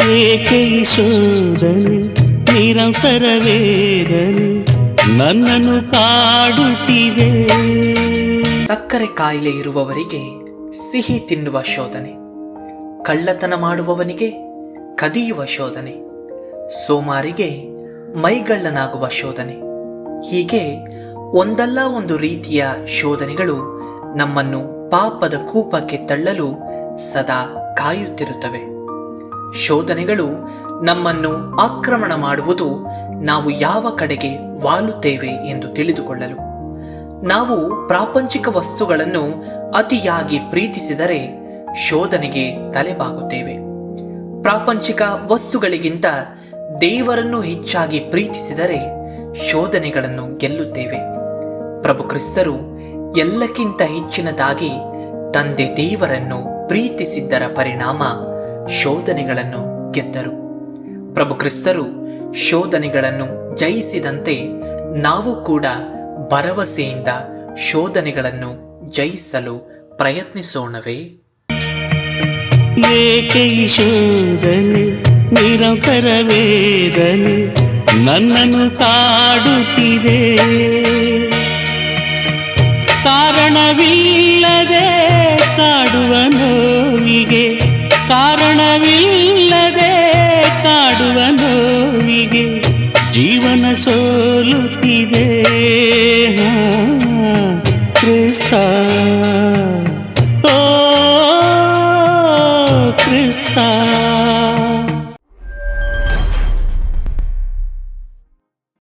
ಏಕೆ ಈ ನಿರಂತರ ವೇದನೆ ನನ್ನನ್ನು ಕಾಡುತ್ತಿದೆ? ಸಕ್ಕರೆ ಕಾಯಿಲೆ ಇರುವವರಿಗೆ ಸಿಹಿ ತಿನ್ನುವ ಶೋಧನೆ, ಕಳ್ಳತನ ಮಾಡುವವನಿಗೆ ಕದಿಯುವ ಶೋಧನೆ, ಸೋಮಾರಿಗೆ ಮೈಗಳ್ಳನಾಗುವ ಶೋಧನೆ. ಹೀಗೆ ಒಂದಲ್ಲ ಒಂದು ರೀತಿಯ ಶೋಧನೆಗಳು ನಮ್ಮನ್ನು ಪಾಪದ ಕೂಪಕ್ಕೆ ತಳ್ಳಲು ಸದಾ ಕಾಯುತ್ತಿರುತ್ತವೆ. ಶೋಧನೆಗಳು ನಮ್ಮನ್ನು ಆಕ್ರಮಣ ಮಾಡುವುದು ನಾವು ಯಾವ ಕಡೆಗೆ ವಾಲುತ್ತೇವೆ ಎಂದು ತಿಳಿದುಕೊಳ್ಳಲು. ನಾವು ಪ್ರಾಪಂಚಿಕ ವಸ್ತುಗಳನ್ನು ಅತಿಯಾಗಿ ಪ್ರೀತಿಸಿದರೆ ಶೋಧನೆಗೆ ತಲೆಬಾಗುತ್ತೇವೆ. ಪ್ರಾಪಂಚಿಕ ವಸ್ತುಗಳಿಗಿಂತ ದೇವರನ್ನು ಹೆಚ್ಚಾಗಿ ಪ್ರೀತಿಸಿದರೆ ಶೋಧನೆಗಳನ್ನು ಗೆಲ್ಲುತ್ತೇವೆ. ಪ್ರಭು ಕ್ರಿಸ್ತರು ಎಲ್ಲಕ್ಕಿಂತ ಹೆಚ್ಚಿನದಾಗಿ ತಂದೆ ದೇವರನ್ನು ಪ್ರೀತಿಸಿದ್ದರ ಪರಿಣಾಮ ಶೋಧನೆಗಳನ್ನು ಗೆದ್ದರು. ಪ್ರಭು ಕ್ರಿಸ್ತರು ಶೋಧನೆಗಳನ್ನು ಜಯಿಸಿದಂತೆ ನಾವು ಕೂಡ ಭರವಸೆಯಿಂದ ಶೋಧನೆಗಳನ್ನು ಜಯಿಸಲು ಪ್ರಯತ್ನಿಸೋಣವೇ? ಏಕೆ ಶೋಧನೆ? ನಿರಂತರ ವೇದನೆ ನನ್ನನ್ನು ಕಾಡುತ್ತಿದೆ. ಕಾರಣವಿಲ್ಲದೆ ಕಾಡುವ ನೋವಿಗೆ ಕಾರಣವಿಲ್ಲದೆ ಕಾಡುವ ನೋವಿಗೆ ಜೀವನ ಸೋಲುತ್ತಿದೆ. ಕ್ರಿಸ್ತಾ.